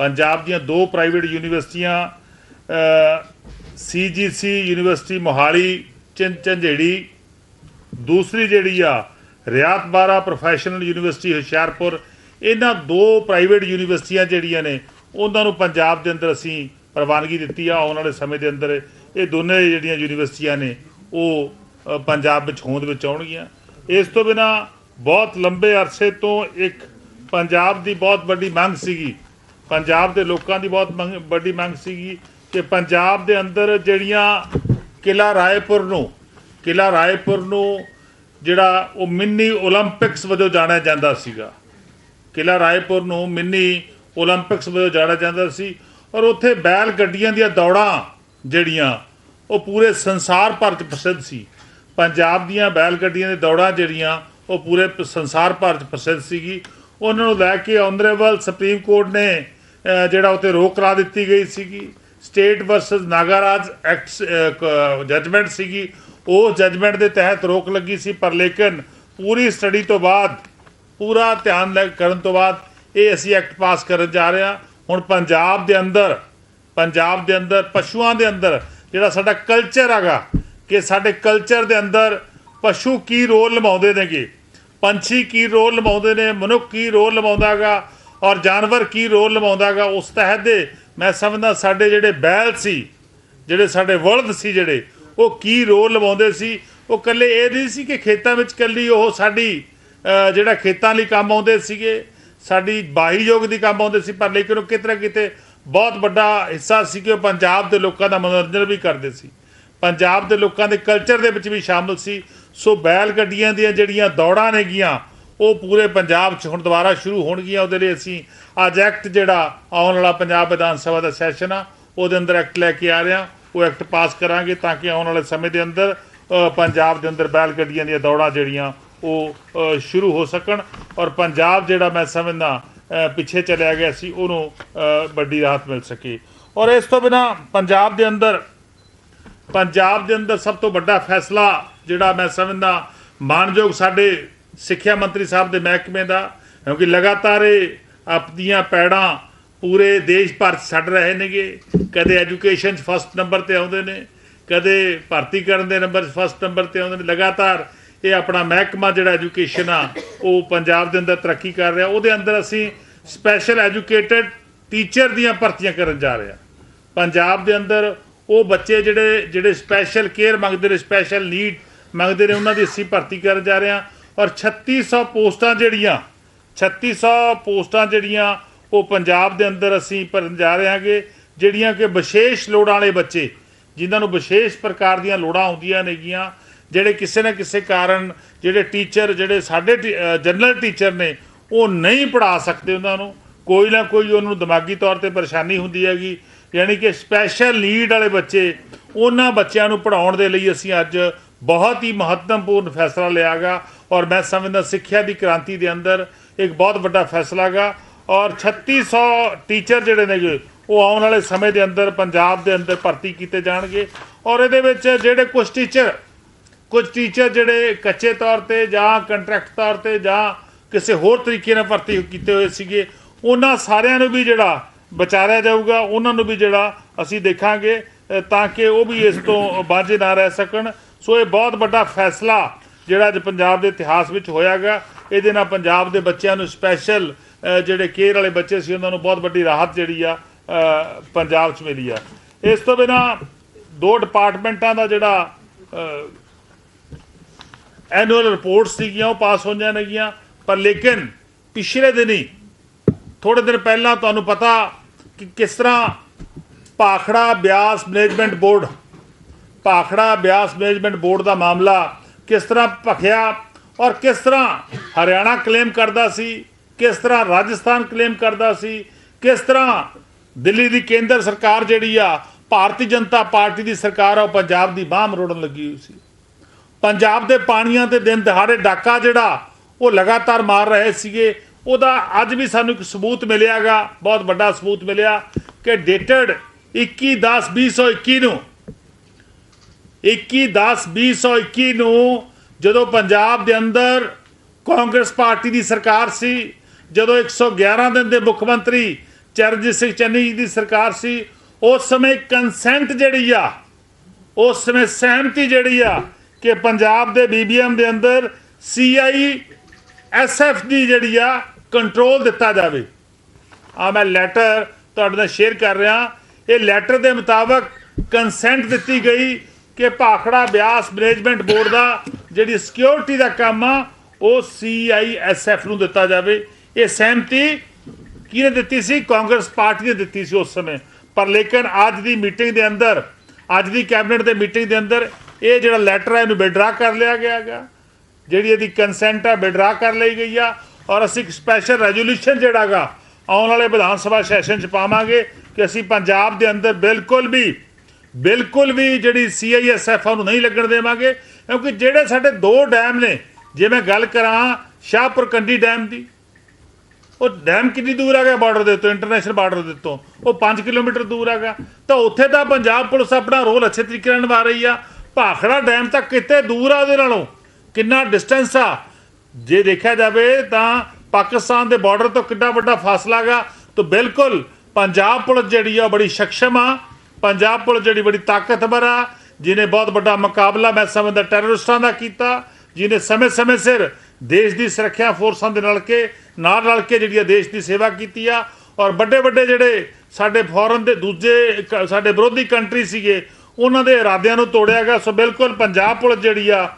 ਪੰਜਾਬ ਦੀਆਂ ਦੋ ਪ੍ਰਾਈਵੇਟ ਯੂਨੀਵਰਸਿਟੀਆਂ ਸੀਜੀਸੀ ਯੂਨੀਵਰਸਿਟੀ ਮੋਹਾਲੀ ਚੰਝੇੜੀ ਦੂਸਰੀ ਜਿਹੜੀ ਆ, ਰਿਆਤ ਬਾਰਾ ਪ੍ਰੋਫੈਸ਼ਨਲ ਯੂਨੀਵਰਸਿਟੀ ਹੁਸ਼ਿਆਰਪੁਰ, ਇਹਨਾਂ ਦੋ ਪ੍ਰਾਈਵੇਟ ਯੂਨੀਵਰਸਿਟੀਆਂ ਜਿਹੜੀਆਂ ਨੇ, ਉਹਨਾਂ ਨੂੰ ਪੰਜਾਬ ਦੇ ਅੰਦਰ ਅਸੀਂ ਪ੍ਰਵਾਨਗੀ ਦਿੱਤੀ ਆ, ਆਉਣ ਵਾਲੇ ਸਮੇਂ ਦੇ ਅੰਦਰ ਇਹ ਦੋਨੇ ਜਿਹੜੀਆਂ ਯੂਨੀਵਰਸਿਟੀਆਂ ਨੇ, ਉਹ ਪੰਜਾਬ ਵਿੱਚ ਹੋਂਦ ਵਿੱਚ ਆਉਣਗੀਆਂ। ਇਸ ਤੋਂ ਬਿਨਾ ਬਹੁਤ ਲੰਬੇ ਅਰਸੇ ਤੋਂ ਇੱਕ ਪੰਜਾਬ ਦੀ ਬਹੁਤ ਵੱਡੀ ਮੰਗ ਸੀਗੀ ਪੰਜਾਬ ਦੇ ਲੋਕਾਂ ਦੀ ਬਹੁਤ ਵੱਡੀ ਮੰਗ ਸੀਗੀ ਕਿ ਪੰਜਾਬ ਦੇ ਅੰਦਰ ਜਿਹੜੀਆਂ ਕਿਲਾ ਰਾਏਪੁਰ ਨੂੰ ਕਿਲਾ ਰਾਏਪੁਰ ਨੂੰ ਜਿਹੜਾ ਉਹ ਮਿੰਨੀ 올림픽ਸ ਵਜੋਂ ਜਾਣਿਆ ਜਾਂਦਾ ਸੀਗਾ। ਕਿਲਾ ਰਾਏਪੁਰ ਨੂੰ ਮਿੰਨੀ 올림픽ਸ ਵਜੋਂ ਜਾਣਿਆ ਜਾਂਦਾ ਸੀ ਔਰ ਉੱਥੇ ਬੈਲ ਗੱਡੀਆਂ ਦੀਆਂ ਦੌੜਾਂ ਜਿਹੜੀਆਂ, ਉਹ ਪੂਰੇ ਸੰਸਾਰ ਭਰ 'ਚ ਪ੍ਰਸਿੱਧ ਸੀ। ਪੰਜਾਬ ਦੀਆਂ ਬੈਲ ਗੱਡੀਆਂ ਦੀਆਂ ਦੌੜਾਂ ਜਿਹੜੀਆਂ, ਉਹ ਪੂਰੇ ਸੰਸਾਰ ਭਰ 'ਚ ਪ੍ਰਸਿੱਧ ਸੀਗੀ। ਉਹਨਾਂ ਨੂੰ ਲੈ ਕੇ ਆਨਰੇਬਲ ਸੁਪਰੀਮ ਕੋਰਟ ਨੇ ਜਿਹੜਾ ਉੱਤੇ ਰੋਕ ਲਾ ਦਿੱਤੀ ਗਈ ਸੀਗੀ। State versus Nagaraj act judgement ਸੀਗੀ। ਉਹ ਜਜਮੈਂਟ ਦੇ ਤਹਿਤ ਰੋਕ ਲੱਗੀ ਸੀ, ਪਰ ਲੇਕਿਨ ਪੂਰੀ ਸਟੱਡੀ ਤੋਂ ਬਾਅਦ, ਪੂਰਾ ਧਿਆਨ ਲੈ, ਕਰਨ ਤੋਂ ਬਾਅਦ ਇਹ ਅਸੀਂ ਐਕਟ ਪਾਸ ਕਰਨ ਜਾ ਰਹੇ ਹਾਂ। ਹੁਣ ਪੰਜਾਬ ਦੇ ਅੰਦਰ, ਪੰਜਾਬ ਦੇ ਅੰਦਰ, ਪਸ਼ੂਆਂ ਦੇ ਅੰਦਰ, ਜਿਹੜਾ ਸਾਡਾ ਕਲਚਰ ਹੈਗਾ, ਕਿ ਸਾਡੇ ਕਲਚਰ ਦੇ ਅੰਦਰ ਪਸ਼ੂ ਕੀ ਰੋਲ ਨਿਭਾਉਂਦੇ ਨੇਗੇ? ਪੰਛੀ ਕੀ ਰੋਲ ਨਿਭਾਉਂਦੇ ਨੇ? ਮਨੁੱਖ ਕੀ ਰੋਲ ਨਿਭਾਉਂਦਾਗਾ ਔਰ ਜਾਨਵਰ ਕੀ ਰੋਲ ਨਿਭਾਉਂਦਾਗਾ, ਉਸ ਤਹਿਤ ਦੇ ਮੈਂ ਸਮਝਦਾ ਸਾਡੇ ਜਿਹੜੇ ਬੈਲ ਸੀ, ਜਿਹੜੇ ਸਾਡੇ ਵਲਦ ਸੀ ਜਿਹੜੇ, ਉਹ ਕੀ ਰੋਲ ਲਵਾਉਂਦੇ ਸੀ? ਉਹ ਕੱਲੇ ਇਹ ਨਹੀਂ ਸੀ ਕਿ ਖੇਤਾਂ ਵਿੱਚ ਕੱਲੀ ਉਹ ਸਾਡੀ ਜਿਹੜਾ ਖੇਤਾਂ ਲਈ ਕੰਮ ਆਉਂਦੇ ਸੀਗੇ, ਸਾਡੀ ਬਾਹੀ ਯੋਗ ਦੀ ਕੰਮ ਆਉਂਦੇ ਸੀ, ਪਰ ਲੇਕਿਨ ਉਹ ਕਿਤੇ ਨਾ ਕਿਤੇ ਬਹੁਤ ਵੱਡਾ ਹਿੱਸਾ ਸੀ ਕਿ ਉਹ ਪੰਜਾਬ ਦੇ ਲੋਕਾਂ ਦਾ ਮਨੋਰੰਜਨ ਵੀ ਕਰਦੇ ਸੀ। ਪੰਜਾਬ ਦੇ ਲੋਕਾਂ ਦੇ ਕਲਚਰ ਦੇ ਵਿੱਚ ਵੀ ਸ਼ਾਮਲ ਸੀ। ਸੋ ਬੈਲ ਗੱਡੀਆਂ ਦੀਆਂ ਜਿਹੜੀਆਂ ਦੌੜਾਂ ਨੇਗੀਆਂ ਉਹ ਪੂਰੇ ਪੰਜਾਬ 'ਚ ਹੁਣ ਦੁਬਾਰਾ ਸ਼ੁਰੂ ਹੋਣਗੀਆਂ, ਉਹਦੇ ਲਈ ਅਸੀਂ ਅੱਜ ਐਕਟ ਜਿਹੜਾ ਆਉਣ ਵਾਲਾ ਪੰਜਾਬ ਵਿਧਾਨ ਸਭਾ ਦਾ ਸੈਸ਼ਨ ਆ, ਉਹਦੇ ਅੰਦਰ ਐਕਟ ਲੈ ਕੇ ਆ ਰਿਹਾ ਉਹ ਐਕਟ ਪਾਸ ਕਰਾਂਗੇ ਤਾਂ ਕਿ ਆਉਣ ਵਾਲੇ ਸਮੇਂ ਦੇ ਅੰਦਰ ਪੰਜਾਬ ਦੇ ਅੰਦਰ ਬੈਲ ਗੱਡੀਆਂ ਦੀਆਂ ਦੌੜਾਂ ਜਿਹੜੀਆਂ ਉਹ ਸ਼ੁਰੂ ਹੋ ਸਕਣ ਔਰ ਪੰਜਾਬ ਜਿਹੜਾ ਮੈਂ ਸਮਝਦਾ ਪਿੱਛੇ ਚਲਿਆ ਗਿਆ ਸੀ, ਉਹਨੂੰ ਵੱਡੀ ਰਾਹਤ ਮਿਲ ਸਕੇ। ਔਰ ਇਸ ਤੋਂ ਬਿਨਾ ਪੰਜਾਬ ਦੇ ਅੰਦਰ, ਪੰਜਾਬ ਦੇ ਅੰਦਰ ਸਭ ਤੋਂ ਵੱਡਾ ਫੈਸਲਾ ਜਿਹੜਾ ਮੈਂ ਸਮਝਦਾ, ਮਾਨਯੋਗ ਸਾਡੇ ਸਿੱਖਿਆ ਮੰਤਰੀ ਸਾਹਿਬ ਦੇ ਮਹਿਕਮੇ ਦਾ, ਕਿਉਂਕਿ ਲਗਾਤਾਰ ਇਹ ਆਪਣੀਆਂ ਪੈੜਾਂ ਪੂਰੇ ਦੇਸ਼ ਭਰ 'ਚ ਛੱਡ ਰਹੇ ਨੇਗੇ। ਕਦੇ ਐਜੂਕੇਸ਼ਨ 'ਚ ਫਸਟ ਨੰਬਰ ਤੇ ਆਉਂਦੇ ਨੇ, ਕਦੇ ਭਰਤੀ ਕਰਨ ਦੇ ਨੰਬਰ 'ਚ ਫਸਟ ਨੰਬਰ ਤੇ ਆਉਂਦੇ ਨੇ। ਲਗਾਤਾਰ ਇਹ ਆਪਣਾ ਮਹਿਕਮਾ ਜਿਹੜਾ ਐਜੂਕੇਸ਼ਨ ਆ, ਉਹ ਪੰਜਾਬ ਦੇ ਅੰਦਰ ਤਰੱਕੀ ਕਰ ਰਿਹਾ। ਉਹਦੇ ਅੰਦਰ ਅਸੀਂ ਸਪੈਸ਼ਲ ਐਜੂਕੇਟਡ ਟੀਚਰ ਦੀਆਂ ਭਰਤੀਆਂ ਕਰਨ ਜਾ ਰਹੇ ਹਾਂ। ਪੰਜਾਬ ਦੇ ਅੰਦਰ ਉਹ ਬੱਚੇ ਜਿਹੜੇ ਜਿਹੜੇ ਸਪੈਸ਼ਲ ਕੇਅਰ ਮੰਗਦੇ ਨੇ ਸਪੈਸ਼ਲ ਨੀਡ ਮੰਗਦੇ ਨੇ, ਉਹਨਾਂ ਦੀ ਅਸੀਂ ਭਰਤੀ ਕਰਨ ਜਾ ਰਹੇ ਹਾਂ। ਔਰ 3600 ਪੋਸਟਾਂ ਜਿਹੜੀਆਂ 3600 ਪੋਸਟਾਂ ਜਿਹੜੀਆਂ ਉਹ ਪੰਜਾਬ ਦੇ ਅੰਦਰ ਅਸੀਂ ਭਰਨ ਜਾ ਰਹੇ ਹਾਂਗੇ, ਜਿਹੜੀਆਂ ਕਿ ਵਿਸ਼ੇਸ਼ ਲੋੜਾਂ ਵਾਲੇ ਬੱਚੇ, ਜਿਨ੍ਹਾਂ ਨੂੰ ਵਿਸ਼ੇਸ਼ ਪ੍ਰਕਾਰ ਦੀਆਂ ਲੋੜਾਂ ਆਉਂਦੀਆਂ ਨੇਗੀਆਂ, ਜਿਹੜੇ ਕਿਸੇ ਨਾ ਕਿਸੇ ਕਾਰਨ ਜਿਹੜੇ ਟੀਚਰ, ਜਿਹੜੇ ਸਾਡੇ ਜਨਰਲ ਟੀਚਰ ਨੇ, ਉਹ ਨਹੀਂ ਪੜ੍ਹਾ ਸਕਦੇ ਉਹਨਾਂ ਨੂੰ। ਕੋਈ ਨਾ ਕੋਈ ਉਹਨਾਂ ਨੂੰ ਦਿਮਾਗੀ ਤੌਰ ਤੇ ਪਰੇਸ਼ਾਨੀ ਹੁੰਦੀ ਹੈਗੀ। ਯਾਨੀ ਕਿ ਸਪੈਸ਼ਲ ਨੀਡ ਵਾਲੇ ਬੱਚੇ, ਉਹਨਾਂ ਬੱਚਿਆਂ ਨੂੰ ਪੜਾਉਣ ਦੇ ਲਈ ਅਸੀਂ ਅੱਜ ਬਹੁਤ ਹੀ ਮਹੱਤਵਪੂਰਨ ਫੈਸਲਾ ਲਿਆਗਾ ਔਰ ਮੈਂ ਸਮਝਦਾ ਸਿੱਖਿਆ ਦੀ ਕ੍ਰਾਂਤੀ ਦੇ ਅੰਦਰ ਇੱਕ ਬਹੁਤ ਵੱਡਾ ਫੈਸਲਾ ਗਾ ਔਰ 3600 ਟੀਚਰ ਜਿਹੜੇ ਨੇਗੇ, ਉਹ ਆਉਣ ਵਾਲੇ ਸਮੇਂ ਦੇ ਅੰਦਰ, ਪੰਜਾਬ ਦੇ ਅੰਦਰ ਭਰਤੀ ਕੀਤੇ ਜਾਣਗੇ। ਔਰ ਇਹਦੇ ਵਿੱਚ ਜਿਹੜੇ ਕੁਝ ਟੀਚਰ ਕੁਝ ਟੀਚਰ ਜਿਹੜੇ ਕੱਚੇ ਤੌਰ ਤੇ ਜਾਂ ਕੰਟਰੈਕਟ ਤੌਰ ਤੇ ਜਾਂ ਕਿਸੇ ਹੋਰ ਤਰੀਕੇ ਨਾਲ ਭਰਤੀ ਕੀਤੇ ਹੋਏ ਸੀਗੇ, ਉਹਨਾਂ ਸਾਰਿਆਂ ਨੂੰ ਵੀ ਜਿਹੜਾ ਵਿਚਾਰਿਆ ਜਾਊਗਾ, ਉਹਨਾਂ ਨੂੰ ਵੀ ਜਿਹੜਾ ਅਸੀਂ ਦੇਖਾਂਗੇ ਤਾਂ ਕਿ ਉਹ ਵੀ ਇਸ ਤੋਂ ਬਾਝੇ ਨਾ ਰਹਿ ਸਕਣ। ਸੋ ਇਹ ਬਹੁਤ ਵੱਡਾ ਫੈਸਲਾ ਜਿਹੜਾ ਅੱਜ ਪੰਜਾਬ ਦੇ ਇਤਿਹਾਸ ਵਿੱਚ ਹੋਇਆਗਾ, ਇਹਦੇ ਨਾਲ ਪੰਜਾਬ ਦੇ ਬੱਚਿਆਂ ਨੂੰ ਸਪੈਸ਼ਲ ਜਿਹੜੇ ਕੇਅਰ ਵਾਲੇ ਬੱਚੇ ਸੀ, ਉਹਨਾਂ ਨੂੰ ਬਹੁਤ ਵੱਡੀ ਰਾਹਤ ਜਿਹੜੀ ਆ ਪੰਜਾਬ 'ਚ ਮਿਲੀ ਆ। ਇਸ ਤੋਂ ਬਿਨਾ ਦੋ ਡਿਪਾਰਟਮੈਂਟਾਂ ਦਾ ਜਿਹੜਾ ਐਨੂਅਲ ਰਿਪੋਰਟ ਸੀਗੀਆਂ, ਉਹ ਪਾਸ ਹੋ ਜਾਣਗੀਆਂ ਪਰ ਲੇਕਿਨ ਪਿਛਲੇ ਦਿਨੀ ਥੋੜੇ ਦਿਨ ਪਹਿਲਾਂ ਤੁਹਾਨੂੰ ਪਤਾ ਕਿ ਕਿਸ ਤਰ੍ਹਾਂ Bhakra Beas management board Bhakra Beas management board ਦਾ ਮਾਮਲਾ ਕਿਸ ਤਰ੍ਹਾਂ ਭਖਿਆ ਔਰ ਕਿਸ ਤਰ੍ਹਾਂ ਹਰਿਆਣਾ ਕਲੇਮ ਕਰਦਾ ਸੀ, ਕਿਸ ਤਰ੍ਹਾਂ ਰਾਜਸਥਾਨ ਕਲੇਮ ਕਰਦਾ ਸੀ, ਕਿਸ ਤਰ੍ਹਾਂ ਦਿੱਲੀ ਦੀ ਕੇਂਦਰ ਸਰਕਾਰ ਜਿਹੜੀ ਆ, ਭਾਰਤੀ ਜਨਤਾ ਪਾਰਟੀ ਦੀ ਸਰਕਾਰ ਆ, ਉਹ ਪੰਜਾਬ ਦੀ ਬਾਹ ਮਰੋੜਨ ਲੱਗੀ ਹੋਈ ਸੀ। ਪੰਜਾਬ ਦੇ ਪਾਣੀਆਂ ਤੇ ਦਿਨ ਦਿਹਾੜੇ ਡਾਕਾ ਜਿਹੜਾ, ਉਹ ਲਗਾਤਾਰ ਮਾਰ ਰਹੇ ਸੀਗੇ। ਉਹਦਾ ਅੱਜ ਵੀ ਸਾਨੂੰ ਇੱਕ ਸਬੂਤ ਮਿਲਿਆਗਾ ਬਹੁਤ ਵੱਡਾ ਸਬੂਤ ਮਿਲਿਆ ਕਿ ਡੇਟਡ 21/10/2021 ਨੂੰ 21/10/2021 ਨੂੰ ਜਦੋਂ ਪੰਜਾਬ ਦੇ ਅੰਦਰ ਕਾਂਗਰਸ ਪਾਰਟੀ ਦੀ ਸਰਕਾਰ ਸੀ, ਜਦੋਂ 111 ਦਿਨ ਦੇ ਮੁੱਖ ਮੰਤਰੀ ਚਰਨਜੀਤ ਸਿੰਘ ਚੰਨੀ ਜੀ ਦੀ ਸਰਕਾਰ ਸੀ, ਉਸ ਸਮੇਂ ਕੰਸੈਂਟ ਜਿਹੜੀ ਆ, ਉਸ ਸਮੇਂ ਸਹਿਮਤੀ ਜਿਹੜੀ ਆ ਕਿ ਪੰਜਾਬ ਦੇ ਬੀਬੀਐਮ ਦੇ ਅੰਦਰ ਸੀਆਈ ਐਸਐਫ ਦੀ ਜਿਹੜੀ ਆ ਕੰਟਰੋਲ ਦਿੱਤਾ ਜਾਵੇ। ਆ ਮੈਂ ਲੈਟਰ ਤੁਹਾਡੇ ਨਾਲ ਸ਼ੇਅਰ ਕਰ ਰਿਹਾ। ਇਹ ਲੈਟਰ ਦੇ ਮੁਤਾਬਕ ਕੰਸੈਂਟ ਦਿੱਤੀ ਗਈ ਕਿ ਭਾਖੜਾ ਬਿਆਸ ਮੈਨੇਜਮੈਂਟ ਬੋਰਡ ਦਾ ਜਿਹੜੀ ਸਿਕਿਉਰਿਟੀ ਦਾ ਕੰਮ ਆ, ਉਹ ਸੀਆਈਐਸਐਫ ਨੂੰ ਦਿੱਤਾ ਜਾਵੇ। ਇਹ ਸਹਿਮਤੀ ਕਿਹਨੇ ਦਿੱਤੀ ਸੀ? ਕਾਂਗਰਸ ਪਾਰਟੀ ਨੇ ਦਿੱਤੀ ਸੀ ਉਸ ਸਮੇਂ। ਪਰ ਲੇਕਿਨ ਅੱਜ ਦੀ ਮੀਟਿੰਗ ਦੇ ਅੰਦਰ, ਅੱਜ ਦੀ ਕੈਬਨਿਟ ਦੇ ਮੀਟਿੰਗ ਦੇ ਅੰਦਰ ਇਹ ਜਿਹੜਾ ਲੈਟਰ ਹੈ ਇਹਨੂੰ ਵਿਡਰਾ ਕਰ ਲਿਆ ਗਿਆ ਗਾ ਜਿਹੜੀ ਇਹਦੀ ਕੰਸੈਂਟ ਹੈ ਵਿਡਰਾ ਕਰ ਲਈ ਗਈ ਆ। ਔਰ ਅਸੀਂ ਇੱਕ ਸਪੈਸ਼ਲ ਰੈਜ਼ੋਲੂਸ਼ਨ ਜਿਹੜਾਗਾ ਆਉਣ ਵਾਲੇ ਵਿਧਾਨ ਸਭਾ ਸੈਸ਼ਨ ਚ ਪਾਵਾਂਗੇ ਕਿ ਅਸੀਂ ਪੰਜਾਬ ਦੇ ਅੰਦਰ ਬਿਲਕੁਲ ਵੀ ਬਿਲਕੁਲ ਵੀ ਜਿਹੜੀ ਸੀਆਈਐਸਐਫ ਨੂੰ ਨਹੀਂ ਲੱਗਣ ਦੇਵਾਂਗੇ, ਕਿਉਂਕਿ ਜਿਹੜੇ ਸਾਡੇ ਦੋ ਡੈਮ ਨੇ, ਜੇ ਮੈਂ ਗੱਲ ਕਰਾਂ ਸ਼ਾਹਪੁਰ ਕੰਡੀ ਡੈਮ ਦੀ, ਉਹ ਡੈਮ ਕਿੰਨੀ ਦੂਰ ਹੈਗਾ ਬਾਰਡਰ ਦੇ ਤੋਂ ਇੰਟਰਨੈਸ਼ਨਲ ਬਾਰਡਰ ਦੇ ਤੋਂ ਉਹ 5 ਕਿਲੋਮੀਟਰ ਦੂਰ ਹੈਗਾ। ਤਾਂ ਉੱਥੇ ਤਾਂ ਪੰਜਾਬ ਪੁਲਿਸ ਆਪਣਾ ਰੋਲ ਅੱਛੇ ਤਰੀਕੇ ਨਾਲ ਨਿਭਾ ਰਹੀ ਆ। ਭਾਖੜਾ ਡੈਮ ਤਾਂ ਕਿਤੇ ਦੂਰ ਆ ਉਹਦੇ ਨਾਲੋਂ, ਕਿੰਨਾ ਡਿਸਟੈਂਸ ਆ। ਜੇ ਦੇਖਿਆ ਜਾਵੇ ਤਾਂ ਪਾਕਿਸਤਾਨ ਦੇ ਬਾਰਡਰ ਤੋਂ ਕਿੰਨਾ ਵੱਡਾ ਫਾਸਲਾ ਹੈਗਾ। ਤਾਂ ਬਿਲਕੁਲ ਪੰਜਾਬ ਪੁਲਿਸ ਜਿਹੜੀ ਆ ਬੜੀ ਸਕਸ਼ਮ ਆ। ਪੰਜਾਬ ਪੁਲਿਸ ਜਿਹੜੀ ਬੜੀ ਤਾਕਤਵਰ ਆ, ਜਿਹਨੇ ਬਹੁਤ ਵੱਡਾ ਮੁਕਾਬਲਾ ਮੈਂ ਸਮਝਦਾ ਟੈਰਰਿਸਟਾਂ ਦਾ ਕੀਤਾ, ਜਿਹਨੇ ਸਮੇਂ-ਸਮੇਂ ਸਿਰ ਦੇਸ਼ ਦੀ ਸੁਰੱਖਿਆ ਫੋਰਸਾਂ ਦੇ ਨਾਲ ਕੇ, ਨਾਲ ਰਲ ਕੇ ਜਿਹੜੀ ਆ ਦੇਸ਼ ਦੀ ਸੇਵਾ ਕੀਤੀ ਆ, ਔਰ ਵੱਡੇ ਵੱਡੇ ਜਿਹੜੇ ਸਾਡੇ ਫੋਰਨ ਦੇ ਦੂਜੇ ਕ- ਸਾਡੇ ਵਿਰੋਧੀ ਕੰਟਰੀ ਸੀਗੇ, ਉਹਨਾਂ ਦੇ ਇਰਾਦਿਆਂ ਨੂੰ ਤੋੜਿਆ ਗਿਆ। ਸੋ ਬਿਲਕੁਲ ਪੰਜਾਬ ਪੁਲਿਸ ਜਿਹੜੀ ਆ